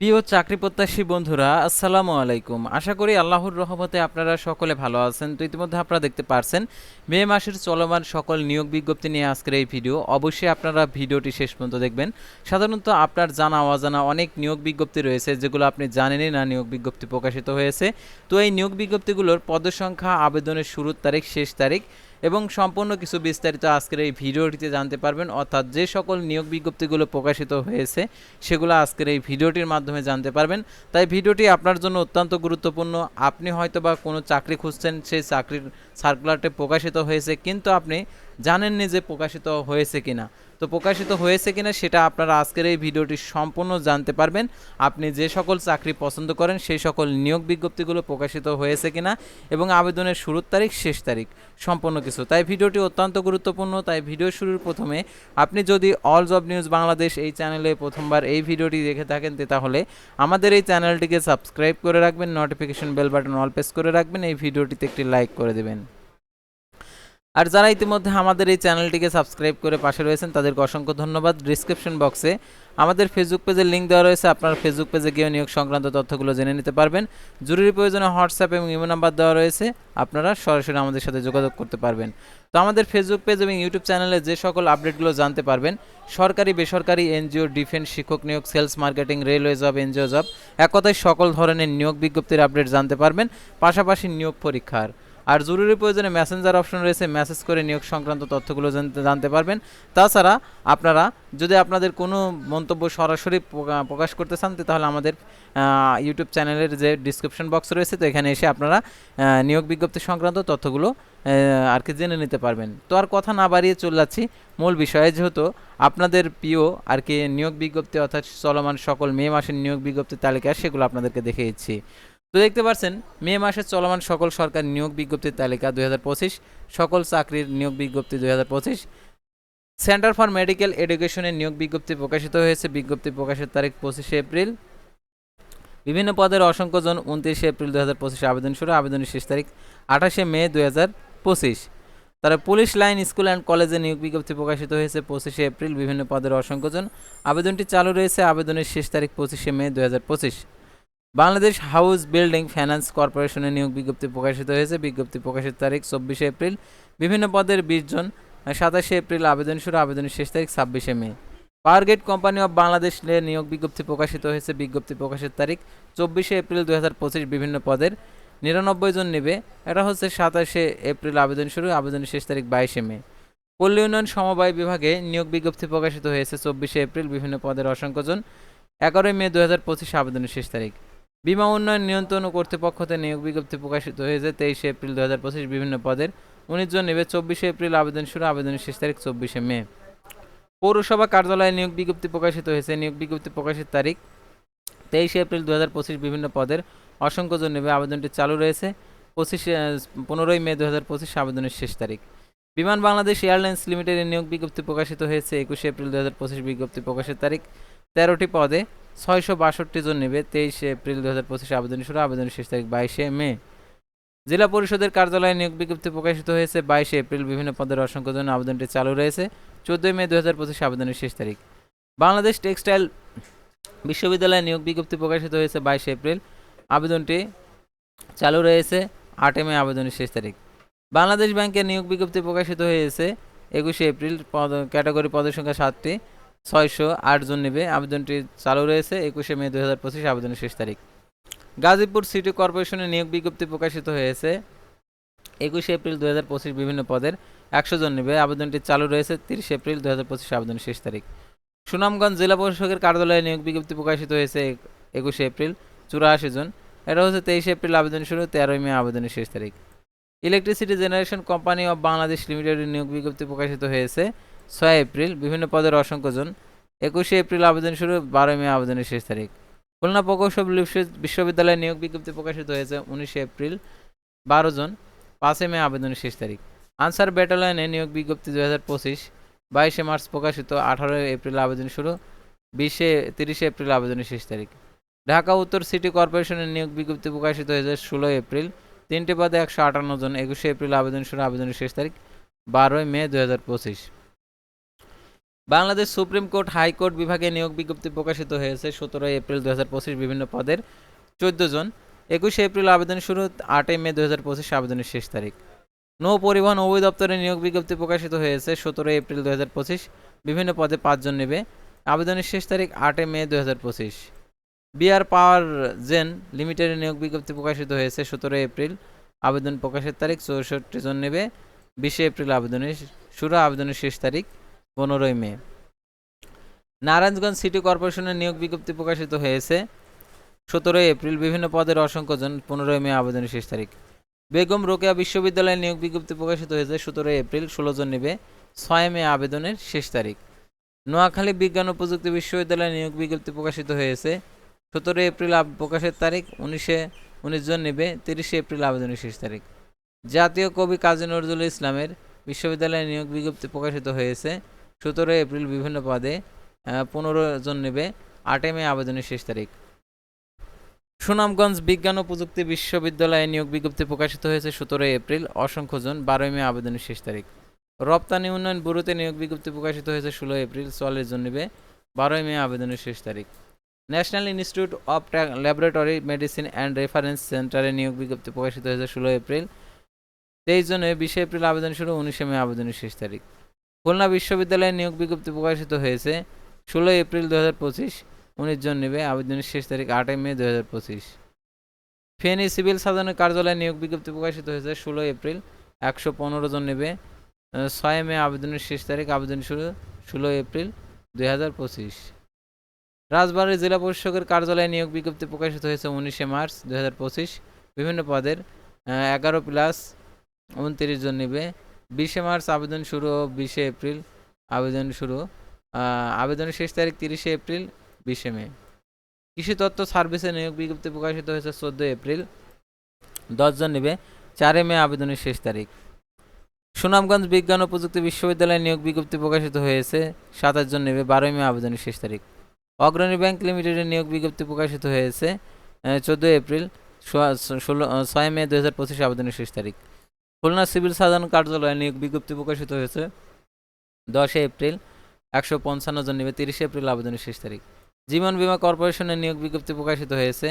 প্রিয় চাকরি প্রত্যাশী বন্ধুরা, আসসালামু আলাইকুম। আশা করি আল্লাহর রহমতে আপনারা সকলে ভালো আছেন। তো ইতিমধ্যে আপনারা দেখতে পারছেন, মে মাসের চলমান সকল নিয়োগ বিজ্ঞপ্তি নিয়ে আজকের এই ভিডিও। অবশ্যই আপনারা ভিডিওটি শেষ পর্যন্ত দেখবেন। সাধারণত আপনার জানা অজানা অনেক নিয়োগ বিজ্ঞপ্তি রয়েছে, যেগুলো আপনি জানেনই না নিয়োগ বিজ্ঞপ্তি প্রকাশিত হয়েছে। তো এই নিয়োগ বিজ্ঞপ্তিগুলোর পদসংখ্যা আবেদনের শুরুর তারিখ, শেষ তারিখ এবং সম্পূর্ণ কিছু বিস্তারিত আজকের এই ভিডিওটিতে জানতে পারবেন। অর্থাৎ যে সকল নিয়োগ বিজ্ঞপ্তিগুলো প্রকাশিত হয়েছে, সেগুলো আজকের এই ভিডিওটির মাধ্যমে জানতে পারবেন। তাই ভিডিওটি আপনার জন্য অত্যন্ত গুরুত্বপূর্ণ। আপনি হয়তো বা কোনো চাকরি খুঁজছেন, সেই চাকরির সার্কুলারটি প্রকাশিত হয়েছে, কিন্তু আপনি জানেননি যে প্রকাশিত হয়েছে কিনা। তো প্রকাশিত হয়েছে কিনা সেটা আপনারা আজকের এই ভিডিওটি সম্পূর্ণ জানতে পারবেন। আপনি যে সকল চাকরি পছন্দ করেন, সেই সকল নিয়োগ বিজ্ঞপ্তিগুলো প্রকাশিত হয়েছে কিনা এবং আবেদনের শুরুর তারিখ, শেষ তারিখ, সম্পূর্ণ কিছু। তাই ভিডিওটি অত্যন্ত গুরুত্বপূর্ণ। তাই ভিডিও শুরুর প্রথমে আপনি যদি অল জব নিউজ বাংলাদেশ এই চ্যানেলে প্রথমবার এই ভিডিওটি দেখে থাকেন তাহলে আমাদের এই চ্যানেলটিকে সাবস্ক্রাইব করে রাখবেন notification bell button all press করে রাখবেন, এই ভিডিওটিতে একটি লাইক করে দেবেন। আর যারা ইতিমধ্যে আমাদের এই চ্যানেলটিকে সাবস্ক্রাইব করে পাশে রয়েছেন, তাদেরকে অসংখ্য ধন্যবাদ। ডিসক্রিপশন বক্সে আমাদের ফেসবুক পেজের লিঙ্ক দেওয়া রয়েছে। আপনার ফেসবুক পেজে গিয়ে নিয়োগ সংক্রান্ত তথ্যগুলো জেনে নিতে পারবেন। জরুরি প্রয়োজনে হোয়াটসঅ্যাপ এবং ইমো নাম্বার দেওয়া রয়েছে। আপনারা সরাসরি আমাদের সাথে যোগাযোগ করতে পারবেন। তো আমাদের ফেসবুক পেজ এবং ইউটিউব চ্যানেলে যে সকল আপডেটগুলো জানতে পারবেন, সরকারি, বেসরকারি, এনজিও ডিফেন্স শিক্ষক নিয়োগ sales marketing railway job NGO job এক কথায় সকল ধরনের নিয়োগ বিজ্ঞপ্তির আপডেট জানতে পারবেন, পাশাপাশি নিয়োগ পরীক্ষার। আর জরুরি প্রয়োজনে মেসেঞ্জার অপশন রয়েছে মেসেজ করে নিয়োগ সংক্রান্ত তথ্যগুলো জানতে পারবেন। তাছাড়া আপনারা যদি আপনাদের কোনো মন্তব্য সরাসরি প্রকাশ করতে চান, তাহলে আমাদের ইউটিউব চ্যানেলের যে ডিসক্রিপশন বক্স রয়েছে, তো এখানে এসে আপনারা নিয়োগ বিজ্ঞপ্তি সংক্রান্ত তথ্যগুলো আর কি জেনে নিতে পারবেন। তো আর কথা না বাড়িয়ে চলে যাচ্ছি। মূল বিষয়ে যেহেতু আপনাদের প্রিয় আর কি নিয়োগ বিজ্ঞপ্তি অর্থাৎ চলমান সকল মে মাসের নিয়োগ বিজ্ঞপ্তির তালিকা, সেগুলো আপনাদেরকে দেখে দিচ্ছি তো দেখতে পাচ্ছেন মে মাসে চলমান সকল সরকার নিয়োগ বিজ্ঞপ্তির তালিকা দু হাজার পঁচিশ, সকল চাকরির নিয়োগ বিজ্ঞপ্তি দুই হাজার পঁচিশ। সেন্টার ফর মেডিকেল এডুকেশনের নিয়োগ বিজ্ঞপ্তি প্রকাশিত হয়েছে, বিজ্ঞপ্তি প্রকাশের তারিখ পঁচিশে এপ্রিল। বিভিন্ন পদের অসংখ্য জন উনত্রিশে এপ্রিল দু হাজার পঁচিশে আবেদন শুরু, আবেদনের শেষ তারিখ আঠাশে মে দু হাজার পঁচিশ। তারা পুলিশ লাইন স্কুল অ্যান্ড কলেজে নিয়োগ বিজ্ঞপ্তি প্রকাশিত হয়েছে পঁচিশে এপ্রিল, বিভিন্ন পদের অসংখ্য জন। আবেদনটি চালু রয়েছে, আবেদনের শেষ তারিখ পঁচিশে মে দু হাজার পঁচিশ। বাংলাদেশ হাউস বিল্ডিং ফাইন্যান্স কর্পোরেশনের নিয়োগ বিজ্ঞপ্তি প্রকাশিত হয়েছে। বিজ্ঞপ্তি প্রকাশের তারিখ চব্বিশে এপ্রিল। বিভিন্ন পদের বিশ জন সাতাশে এপ্রিল আবেদন শুরু, আবেদনের শেষ তারিখ ছাব্বিশে May. Power Grid Company of Bangladesh নিয়োগ বিজ্ঞপ্তি প্রকাশিত হয়েছে। বিজ্ঞপ্তি প্রকাশের তারিখ চব্বিশে এপ্রিল দু হাজার পঁচিশ, বিভিন্ন পদের। নিরানব্বই জন নেবে। এটা হচ্ছে সাতাশে এপ্রিল আবেদন শুরু, আবেদনের শেষ তারিখ বাইশে মে। পল্লী উন্নয়ন সমবায় বিভাগে নিয়োগ বিজ্ঞপ্তি প্রকাশিত হয়েছে চব্বিশে এপ্রিল, বিভিন্ন পদের অসংখ্য জন। এগারোই মে দু হাজার পঁচিশ আবেদনের শেষ তারিখ। বিমা উন্নয়ন নিয়ন্ত্রণ কর্তৃপক্ষতে নিয়োগ বিজ্ঞপ্তি প্রকাশিত হয়েছে তেইশে এপ্রিল দু পঁচিশ বিভিন্ন পদের। উনিশ জন নেবে চব্বিশে এপ্রিল আবেদন শুরু, আবেদনের শেষ তারিখ চব্বিশে মে। পৌরসভা কার্যালয়ে নিয়োগ বিজ্ঞপ্তি প্রকাশিত হয়েছে। নিয়োগ বিজ্ঞপ্তি প্রকাশের তারিখ তেইশে এপ্রিল দু পঁচিশ বিভিন্ন পদের। অসংখ্য জন নেবে আবেদনটি চালু রয়েছে। পঁচিশে, পনেরোই মে দু হাজার পঁচিশ আবেদনের শেষ তারিখ। বিমান বাংলাদেশ এয়ারলাইন্স লিমিটেডের নিয়োগ বিজ্ঞপ্তি প্রকাশিত হয়েছে একুশে এপ্রিল দু পঁচিশ বিজ্ঞপ্তি প্রকাশের তারিখ তেরোটি পদে। ছয়শো বাষট্টি জন নেবে তেইশে এপ্রিল দু হাজার পঁচিশে আবেদন শুরু, আবেদনের শেষ তারিখ বাইশে মে। জেলা পরিষদের কার্যালয়ে নিয়োগ বিজ্ঞপ্তি প্রকাশিত হয়েছে, বাইশে এপ্রিল বিভিন্ন পদের অসংখ্য জন আবেদনটি চালু রয়েছে, চোদ্দোই মে দু হাজার পঁচিশে আবেদনের শেষ তারিখ। বাংলাদেশ টেক্সটাইল বিশ্ববিদ্যালয়ে নিয়োগ বিজ্ঞপ্তি প্রকাশিত হয়েছে, বাইশে এপ্রিল। আবেদনটি চালু রয়েছে আটে মে আবেদনের শেষ তারিখ। বাংলাদেশ ব্যাংকের নিয়োগ বিজ্ঞপ্তি প্রকাশিত হয়েছে, একুশে এপ্রিল পদ, ক্যাটাগরি পদের সংখ্যা সাতটি। ছয়শো আট জন নেবে। আবেদনটি চালু রয়েছে একুশে মে দু হাজার পঁচিশ আবেদনের শেষ তারিখ। গাজীপুর সিটি কর্পোরেশনের নিয়োগ বিজ্ঞপ্তি প্রকাশিত হয়েছে। একুশে এপ্রিল দু হাজার পঁচিশ বিভিন্ন পদের একশো জন নেবে। আবেদনটি চালু রয়েছে তিরিশে এপ্রিল দু হাজার পঁচিশ আবেদনের শেষ তারিখ। সুনামগঞ্জ জেলা প্রশাসকের কার্যালয়ে নিয়োগ বিজ্ঞপ্তি প্রকাশিত হয়েছে একুশে এপ্রিল, চুরাশি জন। এটা হচ্ছে তেইশে এপ্রিল আবেদন শুরু, তেরোই মে আবেদনের শেষ তারিখ। Electricity Generation Company of Bangladesh লিমিটেডের নিয়োগ বিজ্ঞপ্তি প্রকাশিত হয়েছে। ছয় এপ্রিল, বিভিন্ন পদের অসংখ্য জন। একুশে এপ্রিল আবেদন শুরু, বারোই মে আবেদনের শেষ তারিখ। খুলনা প্রকৌশল বিশ্ববিদ্যালয়ে নিয়োগ বিজ্ঞপ্তি প্রকাশিত হয়েছে উনিশে এপ্রিল, বারো জন, পাঁচই মে আবেদনের শেষ তারিখ। আনসার ব্যাটালিয়নে নিয়োগ বিজ্ঞপ্তি দু হাজার পঁচিশ, বাইশে মার্চ প্রকাশিত, আঠারোই এপ্রিল আবেদন শুরু, বিশে, তিরিশে এপ্রিল আবেদনের শেষ তারিখ। ঢাকা উত্তর সিটি কর্পোরেশনের নিয়োগ বিজ্ঞপ্তি প্রকাশিত হয়েছে ষোলোই এপ্রিল, তিনটি পদে একশো আটান্ন জন, একুশে এপ্রিল আবেদন শুরু, আবেদনের শেষ তারিখ, বারোই মে দু হাজার পঁচিশ। বাংলাদেশ সুপ্রিম কোর্ট হাইকোর্ট বিভাগে নিয়োগ বিজ্ঞপ্তি প্রকাশিত হয়েছে সতেরোই এপ্রিল দু হাজার পঁচিশ বিভিন্ন পদের চোদ্দ জন। একুশে এপ্রিল আবেদন শুরু, আটই মে দু হাজার পঁচিশ আবেদনের শেষ তারিখ। নৌ পরিবহন অধিদপ্তরে নিয়োগ বিজ্ঞপ্তি প্রকাশিত হয়েছে সতেরোই এপ্রিল দু হাজার পঁচিশ বিভিন্ন পদে পাঁচজন নেবে। আবেদনের শেষ তারিখ আটই মে দু হাজার পঁচিশ। বিআর পাওয়ার জেন লিমিটেডের নিয়োগ বিজ্ঞপ্তি প্রকাশিত হয়েছে সতেরোই এপ্রিল। আবেদন প্রকাশের তারিখ চৌষট্টি জন নেবে। বিশে এপ্রিল আবেদনের শুরু, আবেদনের শেষ তারিখ পনেরোই মে। নারায়ণগঞ্জ সিটি কর্পোরেশনের নিয়োগ বিজ্ঞপ্তি প্রকাশিত হয়েছে সতেরোই এপ্রিল। বিভিন্ন পদের অসংখ্য জন পনেরোই মে আবেদনের শেষ তারিখ। বেগম রোকেয়া বিশ্ববিদ্যালয়ের নিয়োগ বিজ্ঞপ্তি প্রকাশিত হয়েছে সতেরোই এপ্রিল, ষোলো জন নেবে ছয় মে আবেদনের শেষ তারিখ। নোয়াখালী বিজ্ঞান ও প্রযুক্তি বিশ্ববিদ্যালয়ের নিয়োগ বিজ্ঞপ্তি প্রকাশিত হয়েছে সতেরোই এপ্রিল প্রকাশের তারিখ, উনিশে, উনিশ জন নেবে তিরিশে এপ্রিল আবেদনের শেষ তারিখ। জাতীয় কবি কাজী নজরুল ইসলামের বিশ্ববিদ্যালয়ে নিয়োগ বিজ্ঞপ্তি প্রকাশিত হয়েছে সতেরোই এপ্রিল বিভিন্ন পদে পনেরো জন নেবে, আটই মে আবেদনের শেষ তারিখ। সুনামগঞ্জ বিজ্ঞান ও প্রযুক্তি বিশ্ববিদ্যালয়ে নিয়োগ বিজ্ঞপ্তি প্রকাশিত হয়েছে সতেরোই এপ্রিল, অসংখ্য জন, বারোই মে আবেদনের শেষ তারিখ। রপ্তানি উন্নয়ন ব্যুরোতে নিয়োগ বিজ্ঞপ্তি প্রকাশিত হয়েছে ষোলোই এপ্রিল চল্লিশ জন নেবে, বারোই মে আবেদনের শেষ তারিখ। National Institute of Laboratory Medicine and Reference সেন্টারে নিয়োগ বিজ্ঞপ্তি প্রকাশিত হয়েছে ষোলো এপ্রিল। তেইশ জনে বিশে এপ্রিল আবেদন শুরু, উনিশে মে আবেদনের শেষ তারিখ। খুলনা বিশ্ববিদ্যালয়ে নিয়োগ বিজ্ঞপ্তি প্রকাশিত হয়েছে ষোলোই এপ্রিল দু হাজার পঁচিশ। উনিশ জন নেবে, আবেদনের শেষ তারিখ আটই মে দু হাজার পঁচিশ। ফেনী সিভিল সার্জনের কার্যালয়ে নিয়োগ বিজ্ঞপ্তি প্রকাশিত হয়েছে ষোলোই এপ্রিল, একশো পনেরো জন নেবে। ছয় মে আবেদনের শেষ তারিখ, আবেদন শুরু ষোলোই এপ্রিল দুই হাজার পঁচিশ। রাজবাড়ী জেলা পরিষদের কার্যালয়ে নিয়োগ বিজ্ঞপ্তি প্রকাশিত হয়েছে উনিশে মার্চ দুই হাজার পঁচিশ। বিভিন্ন পদের এগারো প্লাস উনত্রিশ জন নেবে। বিশে মার্চ আবেদন শুরু, বিশে এপ্রিল আবেদন শুরু আবেদনের শেষ তারিখ তিরিশে এপ্রিল, বিশে মে। কৃষি তত্ত্ব সার্ভিসে নিয়োগ বিজ্ঞপ্তি প্রকাশিত হয়েছে চোদ্দোই এপ্রিল। দশজন নেবে চারে মে আবেদনের শেষ তারিখ। সুনামগঞ্জ বিজ্ঞান ও প্রযুক্তি বিশ্ববিদ্যালয়ে নিয়োগ বিজ্ঞপ্তি প্রকাশিত হয়েছে, সাতাশ জন নেবে বারোই মে আবেদনের শেষ তারিখ। অগ্রণী ব্যাংক লিমিটেডের নিয়োগ বিজ্ঞপ্তি প্রকাশিত হয়েছে চোদ্দোই এপ্রিল ষোলো ছয় মে দু হাজার পঁচিশ আবেদনের শেষ তারিখ। খুলনা সিভিল সার্জন কার্যালয়ে নিয়োগ বিজ্ঞপ্তি প্রকাশিত হয়েছে। দশই এপ্রিল, একশো পঞ্চান্ন জন নেবে, তিরিশে এপ্রিল আবেদনের শেষ তারিখ। জীবন বীমা কর্পোরেশনের নিয়োগ বিজ্ঞপ্তি প্রকাশিত হয়েছে।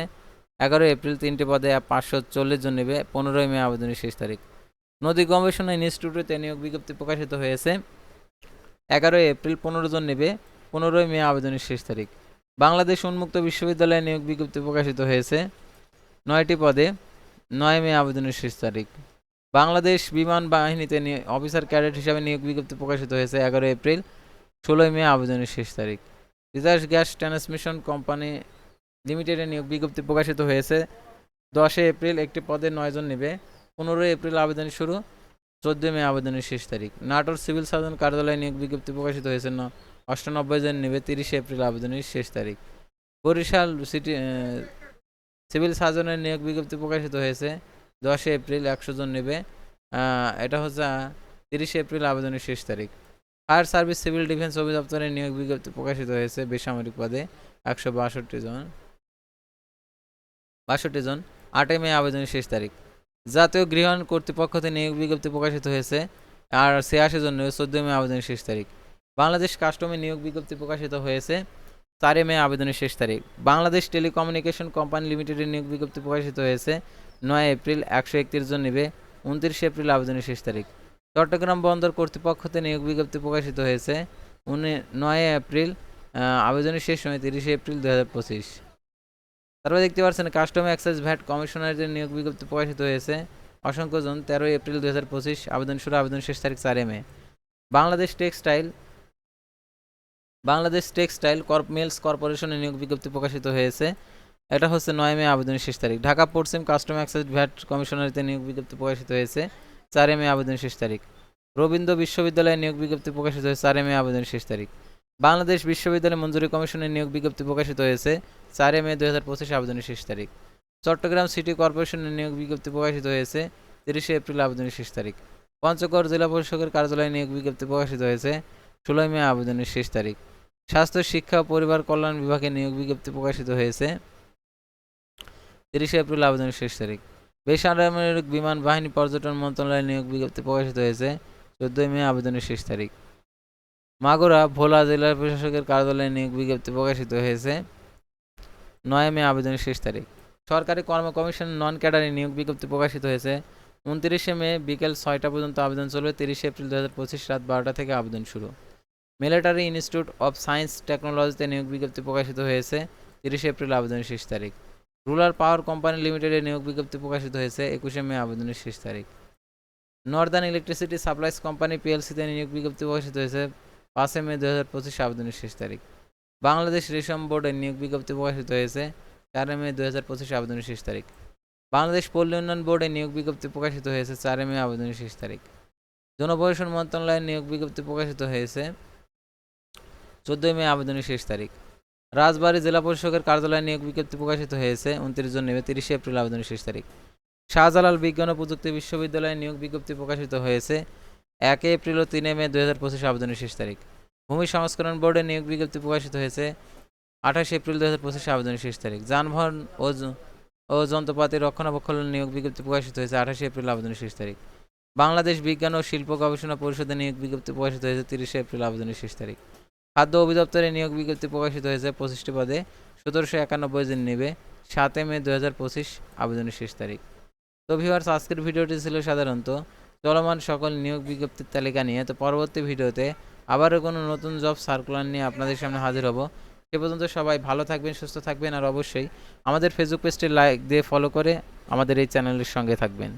এগারোই এপ্রিল তিনটি পদে পাঁচশো চল্লিশ জন নেবে, পনেরোই মে আবেদনের শেষ তারিখ। নদী গবেষণা ইনস্টিটিউটে নিয়োগ বিজ্ঞপ্তি প্রকাশিত হয়েছে। এগারোই এপ্রিল পনেরো জন নেবে, পনেরোই মে আবেদনের শেষ তারিখ। বাংলাদেশ উন্মুক্ত বিশ্ববিদ্যালয়ে নিয়োগ বিজ্ঞপ্তি প্রকাশিত হয়েছে। নয়টি পদে নয় মে আবেদনের শেষ তারিখ। বাংলাদেশ বিমান বাহিনীতে অফিসার ক্যাডেট হিসাবে নিয়োগ বিজ্ঞপ্তি প্রকাশিত হয়েছে এগারো এপ্রিল, ষোলোই মে আবেদনের শেষ তারিখ। রিজার্ভ গ্যাস ট্রান্সমিশন কোম্পানি লিমিটেডে নিয়োগ বিজ্ঞপ্তি প্রকাশিত হয়েছে। দশই এপ্রিল একটি পদে নয়জন নেবে। পনেরোই এপ্রিল আবেদন শুরু। চোদ্দই মে আবেদনের শেষ তারিখ। নাটোর সিভিল সার্জন কার্যালয়ে নিয়োগ বিজ্ঞপ্তি প্রকাশিত হয়েছে। অষ্টানব্বই জন নেবে তিরিশে এপ্রিল আবেদনের শেষ তারিখ। বরিশাল সিটি সিভিল সার্জনের নিয়োগ বিজ্ঞপ্তি প্রকাশিত হয়েছে। দশই এপ্রিল একশো জন নেবে। এটা হচ্ছে তিরিশে এপ্রিল আবেদনের শেষ তারিখ। ফায়ার সার্ভিস, সিভিল ডিফেন্স অধিদপ্তরের নিয়োগ বিজ্ঞপ্তি প্রকাশিত হয়েছে বেসামরিক পদে একশো বাষট্টি জন। বাষট্টি জন। আটই মে আবেদনের শেষ তারিখ। জাতীয় গৃহায়ণ কর্তৃপক্ষতে নিয়োগ বিজ্ঞপ্তি প্রকাশিত হয়েছে আর ছিয়াশি জন চোদ্দই মে আবেদনের শেষ তারিখ। বাংলাদেশ কাস্টমে নিয়োগ বিজ্ঞপ্তি প্রকাশিত হয়েছে চারই মে আবেদনের শেষ তারিখ। বাংলাদেশ টেলিকমিউনিকেশন কোম্পানি লিমিটেডের নিয়োগ বিজ্ঞপ্তি প্রকাশিত হয়েছে নয় এপ্রিল একশো একত্রিশ জন নেবে। উনত্রিশে এপ্রিল আবেদনের শেষ তারিখ। চট্টগ্রাম বন্দর কর্তৃপক্ষতে নিয়োগ বিজ্ঞপ্তি প্রকাশিত হয়েছে। উনি নয় এপ্রিল আবেদনের শেষ সময় তিরিশে এপ্রিল দু হাজার পঁচিশ। তারপরে দেখতে পাচ্ছেন, কাস্টম এক্সাইজ ভ্যাট কমিশনারের নিয়োগ বিজ্ঞপ্তি প্রকাশিত হয়েছে। অসংখ্য জন, তেরোই এপ্রিল দু হাজার পঁচিশ, আবেদন শুরু, আবেদন শেষ তারিখ চারে May. Bangladesh Textile Bangladesh Textile Corp, Mills কর্পোরেশনের নিয়োগ বিজ্ঞপ্তি প্রকাশিত হয়েছে। এটা হচ্ছে নয় মে আবেদনের শেষ তারিখ। ঢাকা পশ্চিম কাস্টম এক্সাইজ ভ্যাট কমিশনারিতে নিয়োগ বিজ্ঞপ্তি প্রকাশিত হয়েছে চারে মে আবেদনের শেষ তারিখ। রবীন্দ্র বিশ্ববিদ্যালয়ে নিয়োগ বিজ্ঞপ্তি প্রকাশিত হয়েছে চারে মে আবেদনের শেষ তারিখ। বাংলাদেশ বিশ্ববিদ্যালয় মঞ্জুরি কমিশনের নিয়োগ বিজ্ঞপ্তি প্রকাশিত হয়েছে চারে মে দু হাজার পঁচিশ আবেদনের শেষ তারিখ। চট্টগ্রাম সিটি কর্পোরেশনের নিয়োগ বিজ্ঞপ্তি প্রকাশিত হয়েছে তিরিশে এপ্রিল আবেদনের শেষ তারিখ। পঞ্চগড় জেলা পরিষদের কার্যালয়ে নিয়োগ বিজ্ঞপ্তি প্রকাশিত হয়েছে ষোলোই মে আবেদনের শেষ তারিখ। স্বাস্থ্য, শিক্ষা ও পরিবার কল্যাণ বিভাগে নিয়োগ বিজ্ঞপ্তি প্রকাশিত হয়েছে তিরিশে এপ্রিল আবেদনের শেষ তারিখ। বেসামরিক বিমান বাহিনী পর্যটন মন্ত্রণালয়ের নিয়োগ বিজ্ঞপ্তি প্রকাশিত হয়েছে চোদ্দই মে আবেদনের শেষ তারিখ। মাগুরা, ভোলা জেলা প্রশাসকের কার্যালয়ে নিয়োগ বিজ্ঞপ্তি প্রকাশিত হয়েছে নয় মে আবেদনের শেষ তারিখ। সরকারি কর্ম কমিশন নন ক্যাডারে নিয়োগ বিজ্ঞপ্তি প্রকাশিত হয়েছে উনত্রিশে মে বিকেল ছয়টা পর্যন্ত আবেদন চলবে, তিরিশে এপ্রিল দু হাজার পঁচিশ রাত বারোটা থেকে আবেদন শুরু। মিলিটারি ইনস্টিটিউট অফ সায়েন্স টেকনোলজিতে নিয়োগ বিজ্ঞপ্তি প্রকাশিত হয়েছে তিরিশে এপ্রিল আবেদনের শেষ তারিখ। রুরাল পাওয়ার কোম্পানি লিমিটেডে নিয়োগ বিজ্ঞপ্তি প্রকাশিত হয়েছে একুশে মে আবেদনের শেষ তারিখ। নর্দার্ন ইলেকট্রিসিটি সাপ্লাইস কোম্পানি পিএলসিতে নিয়োগ বিজ্ঞপ্তি প্রকাশিত হয়েছে পাঁচই মে দু হাজার পঁচিশ আবেদনের শেষ তারিখ। বাংলাদেশ রেশম বোর্ডে নিয়োগ বিজ্ঞপ্তি প্রকাশিত হয়েছে চারই মে দু হাজার পঁচিশ আবেদনের শেষ তারিখ। বাংলাদেশ পল্লী উন্নয়ন বোর্ডে নিয়োগ বিজ্ঞপ্তি প্রকাশিত হয়েছে চারই মে আবেদনের শেষ তারিখ। জনপ্রশাসন মন্ত্রণালয়ের নিয়োগ বিজ্ঞপ্তি প্রকাশিত হয়েছে চোদ্দই মে আবেদনের শেষ তারিখ। রাজবাড়ী জেলা পরিষদের কার্যালয়ে নিয়োগ বিজ্ঞপ্তি প্রকাশিত হয়েছে। উনত্রিশ জন নেবে তিরিশে এপ্রিল আবেদনের শেষ তারিখ। শাহজালাল বিজ্ঞান ও প্রযুক্তি বিশ্ববিদ্যালয়ে নিয়োগ বিজ্ঞপ্তি প্রকাশিত হয়েছে এক এপ্রিল ও তিনে মে দু হাজার পঁচিশ আবেদনের শেষ তারিখ। ভূমি সংস্করণ বোর্ডে নিয়োগ বিজ্ঞপ্তি প্রকাশিত হয়েছে আঠাশ এপ্রিল দু হাজার পঁচিশে আবেদনের শেষ তারিখ। যানবাহন ও ও যন্ত্রপাতি রক্ষণাবেক্ষণ নিয়োগ বিজ্ঞপ্তি প্রকাশিত হয়েছে আঠাশে এপ্রিল আবেদনের শেষ তারিখ। বাংলাদেশ বিজ্ঞান ও শিল্প গবেষণা পরিষদে নিয়োগ বিজ্ঞপ্তি প্রকাশিত হয়েছে তিরিশে এপ্রিল আবেদনের শেষ তারিখ। খাদ্য অধিদপ্তরে নিয়োগ বিজ্ঞপ্তি প্রকাশিত হয়েছে পঁচিশটি পদে। সতেরোশো একানব্বই দিন নেবে। সাতই মে দু হাজার পঁচিশ আবেদনের শেষ তারিখ। তো ভিউয়ার্স আজকের ভিডিওটি ছিল সাধারণত চলমান সকল নিয়োগ বিজ্ঞপ্তির তালিকা নিয়ে। তো পরবর্তী ভিডিওতে আবারও কোনো নতুন জব সার্কুলার নিয়ে আপনাদের সামনে হাজির হব। সে পর্যন্ত সবাই ভালো থাকবেন, সুস্থ থাকবেন আর অবশ্যই আমাদের ফেসবুক পেজটি লাইক দিয়ে ফলো করে আমাদের এই চ্যানেলের সঙ্গে থাকবেন।